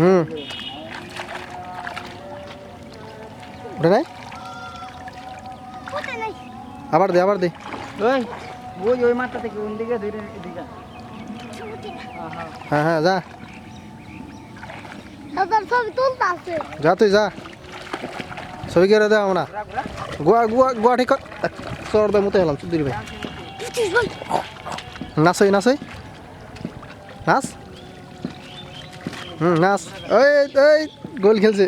হুম। ওটা নাই? আবার দে আবার দে। ওই ওই ওই থেকে কোন দিকে? ধরে এদিকে। হ্যাঁ হ্যাঁ যা। যা তুই যা। ছবি করে দে আমরা। রাখ রাখ। গোয়া গোয়া গোয়া ঠিক কর। দে মতো এলাম চুদির ভাই নাচই নাচই। নাচ? হুম নাচ। ওই ওই গোল খেলছে।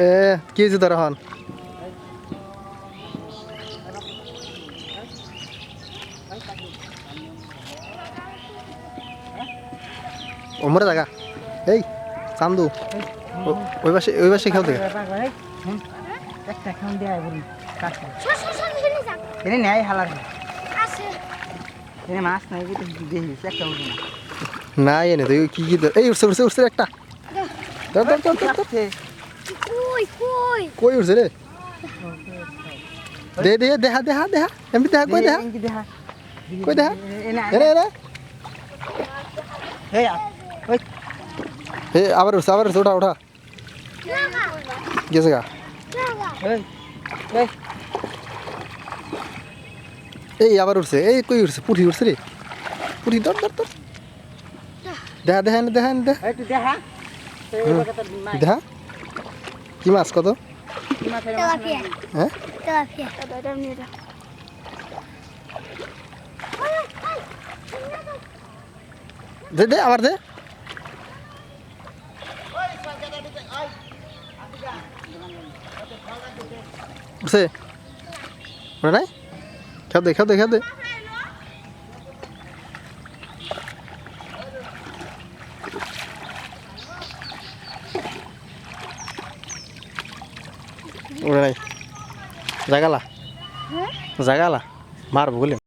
এ কি হয়েছে তোর এখন? ওমরে জায়গা এই চান্দু ওই পাশে ওই পাশে খেলতে একটা খান দেয় বলি এনে নেয় হালার আছে এনে মাছ নাই একটা উঠে না এনে তুই কি কি এই উঠছে উঠছে উঠছে একটা। ধর ধর ধর ধর ধর। কই কই? কই উঠছে রে? দে দে দেহা দেহা দেহা। এমনি দেহা কই দেখা কই দেখা? এনে এরে এরে আ, ওই। এ আবার উঠছে আবার উঠছে ওঠা ওঠা গেছে গা। এই আবার উঠছে এই কই উঠছে? পুঠি উঠছে রে। পুঠি ধর ধর ধর। দেখা তো এই কথা নাই। দেহা কি মাছ কত। হ্যাঁ? দে দে আবার দে। উঠছে ওটা নাই? খেও দে খেও দে খেও দে। ওটা নাই। জাগালা। হ্যাঁ? জাগালা। মারবো বলে